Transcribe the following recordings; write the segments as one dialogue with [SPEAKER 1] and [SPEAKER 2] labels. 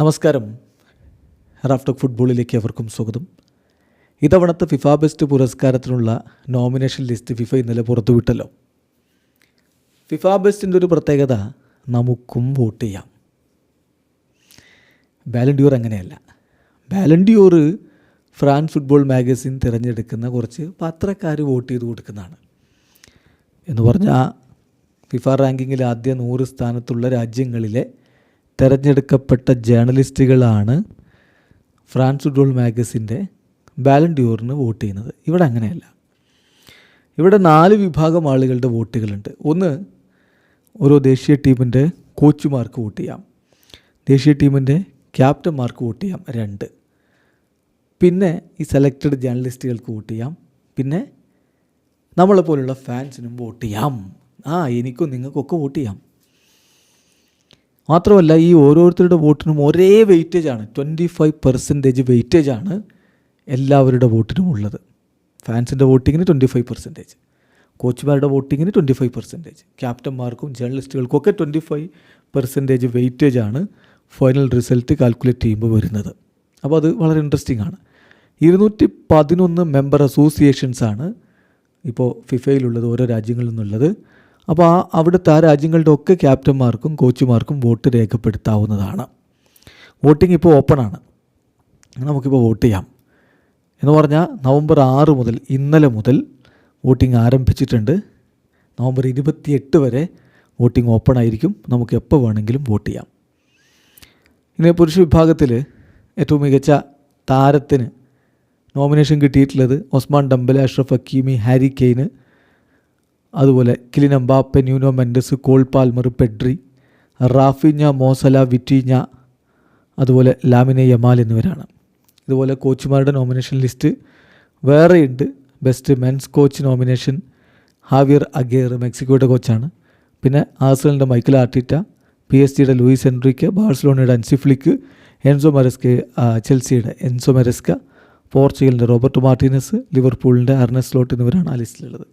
[SPEAKER 1] നമസ്കാരം. റാഫ്റ്റോക്ക് ഫുട്ബോളിലേക്ക് അവർക്കും സ്വാഗതം. ഇതവണത്തെ ഫിഫ ബെസ്റ്റ് പുരസ്കാരത്തിനുള്ള നോമിനേഷൻ ലിസ്റ്റ് ഫിഫ ഇന്നലെ പുറത്തുവിട്ടല്ലോ. ഫിഫ ബെസ്റ്റിന്റെ ഒരു പ്രത്യേകത നമുക്കും വോട്ട് ചെയ്യാം. ബാലൻഡ്യൂർ അങ്ങനെയല്ല. ബാലൻഡ്യൂർ ഫ്രാൻസ് ഫുട്ബോൾ മാഗസിൻ തിരഞ്ഞെടുക്കുന്ന കുറച്ച് പത്രക്കാർ വോട്ട് ചെയ്ത് കൊടുക്കുന്നതാണ്. എന്ന് പറഞ്ഞാൽ ഫിഫ റാങ്കിങ്ങിൽ ആദ്യ നൂറ് സ്ഥാനത്തുള്ള രാജ്യങ്ങളിലെ തിരഞ്ഞെടുക്കപ്പെട്ട ജേർണലിസ്റ്റുകളാണ് ഫ്രാൻസ് ഫുട്ബോൾ മാഗസിന്റെ ബാലൻഡ്യൂറിന് വോട്ട് ചെയ്യുന്നത്. ഇവിടെ അങ്ങനെയല്ല. ഇവിടെ നാല് വിഭാഗം ആളുകളുടെ വോട്ടുകളുണ്ട്. ഒന്ന് ഓരോ ദേശീയ ടീമിന്റെ കോച്ചുമാർക്ക് വോട്ട് ചെയ്യാം. ദേശീയ ടീമിന്റെ ക്യാപ്റ്റന്മാർക്ക് വോട്ട് ചെയ്യാം. രണ്ട്. പിന്നെ ഈ സെലക്റ്റഡ് ജേർണലിസ്റ്റുകൾക്ക് വോട്ട് ചെയ്യാം. പിന്നെ നമ്മളെപ്പോലുള്ള ഫാൻസിനും വോട്ട് ചെയ്യാം. ആ എനിക്കും നിങ്ങൾക്കൊക്കെ വോട്ട് ചെയ്യാം. മാത്രമല്ല ഈ ഓരോരുത്തരുടെ വോട്ടിനും ഒരേ വെയിറ്റേജ് ആണ്. ട്വന്റി ഫൈവ് പെർസെന്റേജ് വെയിറ്റേജ് ആണ് എല്ലാവരുടെ വോട്ടിനും ഉള്ളത്. ഫാൻസിന്റെ വോട്ടിങ്ങിന് ട്വന്റി ഫൈവ് പെർസെന്റേജ് കോച്ചുമാരുടെ വോട്ടിങ്ങിന് ട്വന്റി ഫൈവ് പെർസെന്റേജ് ക്യാപ്റ്റന്മാർക്കും ജേർണലിസ്റ്റുകൾക്കും ഒക്കെ ട്വന്റി ഫൈവ് പെർസെന്റേജ് വെയിറ്റേജ് ആണ് ഫൈനൽ റിസൾട്ട് കാൽക്കുലേറ്റ് ചെയ്യുമ്പോൾ വരുന്നത്. അപ്പോൾ അത് വളരെ ഇൻട്രസ്റ്റിംഗ് ആണ്. ഇരുന്നൂറ്റി പതിനൊന്ന് മെമ്പർ അസോസിയേഷൻസാണ് ഇപ്പോൾ ഫിഫയിലുള്ളത് ഓരോ രാജ്യങ്ങളിൽ നിന്നുള്ളത്. അപ്പോൾ ആ അവിടുത്തെ ആ രാജ്യങ്ങളുടെ ഒക്കെ ക്യാപ്റ്റന്മാർക്കും കോച്ചുമാർക്കും വോട്ട് രേഖപ്പെടുത്താവുന്നതാണ്. വോട്ടിംഗ് ഇപ്പോൾ ഓപ്പൺ ഓപ്പണാണ്. നമുക്കിപ്പോൾ വോട്ട് ചെയ്യാം. എന്ന് പറഞ്ഞാൽ നവംബർ ആറ് മുതൽ ഇന്നലെ മുതൽ വോട്ടിംഗ് ആരംഭിച്ചിട്ടുണ്ട്. നവംബർ ഇരുപത്തിയെട്ട് വരെ വോട്ടിംഗ് ഓപ്പൺ ആയിരിക്കും നമുക്ക് എപ്പോൾ വേണമെങ്കിലും വോട്ട് ചെയ്യാം. ഇനി പുരുഷ വിഭാഗത്തിൽ ഏറ്റവും മികച്ച താരത്തിന് നോമിനേഷൻ കിട്ടിയിട്ടുള്ളത് Ousmane Dembele Achraf Hakimi Harry Kane അതുപോലെ Kylian Mbappe Nuno Mendes Cole Palmer Pedri Raphinha Mo Salah Vitinha അതുപോലെ ലാമിനെ യമാൽ എന്നിവരാണ്. ഇതുപോലെ കോച്ചുമാരുടെ നോമിനേഷൻ ലിസ്റ്റ് വേറെയുണ്ട്. Best men's coach nomination Javier Aguirre മെക്സിക്കോയുടെ കോച്ചാണ്. പിന്നെ ആഴ്സണലിന്റെ മൈക്കിൾ ആർട്ടിറ്റ പി എസ് ജിയുടെ ലൂയിസ് എൻറിക്ക് ബാഴ്സലോണയുടെ അൻസിഫ്ലിക്ക് എൻസോ മെറസ്ക ചെൽസിയുടെ എൻസോ മെറസ്ക പോർച്ചുഗലിന്റെ റോബർട്ട് മാർട്ടിനസ് ലിവർപൂളിന്റെ അർണസ് ലോട്ട് എന്നിവരാണ് ആ ലിസ്റ്റിലുള്ളത്.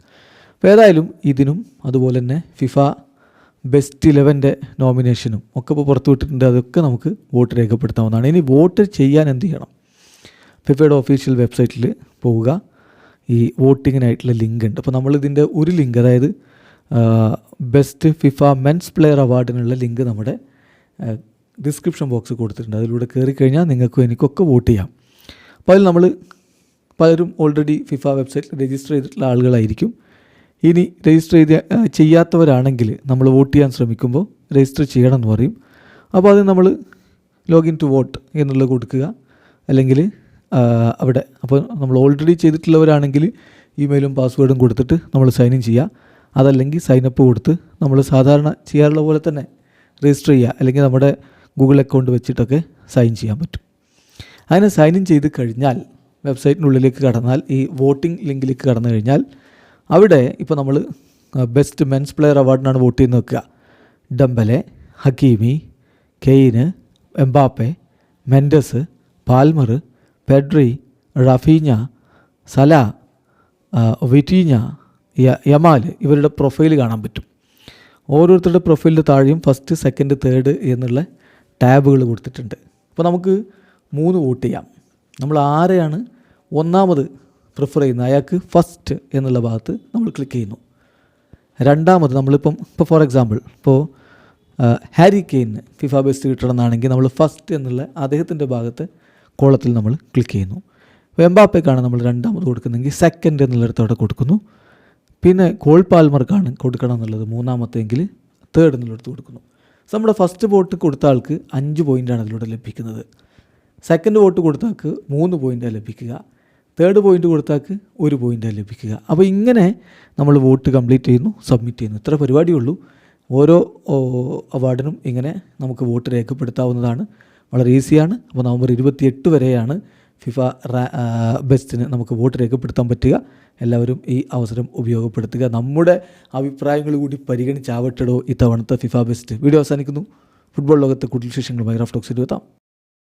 [SPEAKER 1] അപ്പോൾ ഏതായാലും ഇതിനും അതുപോലെ തന്നെ ഫിഫ ബെസ്റ്റ് ഇലവന്റെ നോമിനേഷനും ഒക്കെ ഇപ്പോൾ പുറത്തു വിട്ടിട്ടുണ്ട്. അതൊക്കെ നമുക്ക് വോട്ട് രേഖപ്പെടുത്താവുന്നതാണ്. ഇനി വോട്ട് ചെയ്യാൻ എന്ത് ചെയ്യണം? ഫിഫയുടെ ഒഫീഷ്യൽ വെബ്സൈറ്റിൽ പോവുക. ഈ വോട്ടിങ്ങിനായിട്ടുള്ള ലിങ്ക് ഉണ്ട്. അപ്പോൾ നമ്മളിതിന്റെ ഒരു ലിങ്ക് അതായത് ബെസ്റ്റ് ഫിഫ മെൻസ് പ്ലെയർ അവാർഡിനുള്ള ലിങ്ക് നമ്മുടെ ഡിസ്ക്രിപ്ഷൻ ബോക്സ് കൊടുത്തിട്ടുണ്ട്. അതിലൂടെ കയറി കഴിഞ്ഞാൽ നിങ്ങൾക്കും എനിക്കൊക്കെ വോട്ട് ചെയ്യാം. അപ്പോൾ അതിൽ നമ്മൾ പലരും ഓൾറെഡി ഫിഫ വെബ്സൈറ്റിൽ രജിസ്റ്റർ ചെയ്തിട്ടുള്ള ആളുകളായിരിക്കും. ഇനി രജിസ്റ്റർ ചെയ്ത് ചെയ്യാത്തവരാണെങ്കിൽ നമ്മൾ വോട്ട് ചെയ്യാൻ ശ്രമിക്കുമ്പോൾ രജിസ്റ്റർ ചെയ്യണം എന്ന് പറയും. അപ്പോൾ അത് നമ്മൾ ലോഗിൻ ടു വോട്ട് എന്നുള്ളത് കൊടുക്കുക. അല്ലെങ്കിൽ അവിടെ. അപ്പോൾ നമ്മൾ ഓൾറെഡി ചെയ്തിട്ടുള്ളവരാണെങ്കിൽ ഇമെയിലും പാസ്വേഡും കൊടുത്തിട്ട് നമ്മൾ സൈൻ ഇൻ ചെയ്യുക. അതല്ലെങ്കിൽ സൈനപ്പ് കൊടുത്ത് നമ്മൾ സാധാരണ ചെയ്യാറുള്ള പോലെ തന്നെ രജിസ്റ്റർ ചെയ്യുക. അല്ലെങ്കിൽ നമ്മുടെ ഗൂഗിൾ അക്കൗണ്ട് വെച്ചിട്ടൊക്കെ സൈൻ ചെയ്യാൻ പറ്റും. അങ്ങനെ സൈൻ ഇൻ ചെയ്ത് കഴിഞ്ഞാൽ വെബ്സൈറ്റിനുള്ളിലേക്ക് കടന്നാൽ ഈ വോട്ടിംഗ് ലിങ്കിലേക്ക് കടന്നു കഴിഞ്ഞാൽ അവിടെ ഇപ്പോൾ നമ്മൾ ബെസ്റ്റ് മെൻസ് പ്ലെയർ അവാർഡിനാണ് വോട്ട് ചെയ്ത് നോക്കുക Dembele Hakimi Kane Mbappe Mendes Palmer Pedri Raphinha Salah Vitinha Yamal ഇവരുടെ പ്രൊഫൈൽ കാണാൻ പറ്റും. ഓരോരുത്തരുടെ പ്രൊഫൈലിന്റെ താഴെയും ഫസ്റ്റ് സെക്കൻഡ് തേർഡ് എന്നുള്ള ടാബുകൾ കൊടുത്തിട്ടുണ്ട്. അപ്പോൾ നമുക്ക് മൂന്ന് വോട്ട് ചെയ്യാം. നമ്മൾ ആരെയാണ് ഒന്നാമത് പ്രിഫർ ചെയ്യുന്നത് അയാൾക്ക് ഫസ്റ്റ് എന്നുള്ള ഭാഗത്ത് നമ്മൾ ക്ലിക്ക് ചെയ്യുന്നു. രണ്ടാമത് നമ്മളിപ്പം ഇപ്പോൾ ഫോർ എക്സാമ്പിൾ ഇപ്പോൾ ഹാരി കെയിന് ഫിഫ ബെസ്റ്റ് കിട്ടണമെന്നാണെങ്കിൽ നമ്മൾ ഫസ്റ്റ് എന്നുള്ള അദ്ദേഹത്തിന്റെ ഭാഗത്ത് കോളത്തിൽ നമ്മൾ ക്ലിക്ക് ചെയ്യുന്നു. അപ്പോൾ എംബാപ്പയ്ക്കാണ് നമ്മൾ രണ്ടാമത് കൊടുക്കുന്നതെങ്കിൽ സെക്കൻഡ് എന്നുള്ളിടത്തോടെ കൊടുക്കുന്നു. പിന്നെ കോൾ പാൽമർക്കാണ് കൊടുക്കണം എന്നുള്ളത് മൂന്നാമത്തെങ്കിൽ തേർഡ് എന്നുള്ളിടത്ത് കൊടുക്കുന്നു. സോ നമ്മുടെ ഫസ്റ്റ് വോട്ട് കൊടുത്ത ആൾക്ക് അഞ്ച് പോയിന്റാണ് അതിലൂടെ ലഭിക്കുന്നത്. സെക്കൻഡ് വോട്ട് കൊടുത്ത ആൾക്ക് മൂന്ന് പോയിന്റാണ് ലഭിക്കുക. തേർഡ് പോയിന്റ് കൊടുത്താക്ക് ഒരു പോയിന്റാണ് ലഭിക്കുക. അപ്പോൾ ഇങ്ങനെ നമ്മൾ വോട്ട് കംപ്ലീറ്റ് ചെയ്യുന്നു സബ്മിറ്റ് ചെയ്യുന്നു. ഇത്ര പരിപാടിയുള്ളൂ. ഓരോ അവാർഡിനും ഇങ്ങനെ നമുക്ക് വോട്ട് രേഖപ്പെടുത്താവുന്നതാണ്. വളരെ ഈസിയാണ് അപ്പോൾ നവംബർ ഇരുപത്തിയെട്ട് വരെയാണ് ഫിഫ ബെസ്റ്റിന് നമുക്ക് വോട്ട് രേഖപ്പെടുത്താൻ പറ്റുക. എല്ലാവരും ഈ അവസരം ഉപയോഗപ്പെടുത്തുക. നമ്മുടെ അഭിപ്രായങ്ങൾ കൂടി പരിഗണിച്ചാവട്ടെടോ ഇത്തവണത്തെ ഫിഫ ബെസ്റ്റ് വീഡിയോ അവസാനിക്കുന്നു. ഫുട്ബോൾ ലോകത്തെ കൂടുതൽ വിശേഷങ്ങളുമായി റഫ് ടോക്സ് ഇരുപത്താം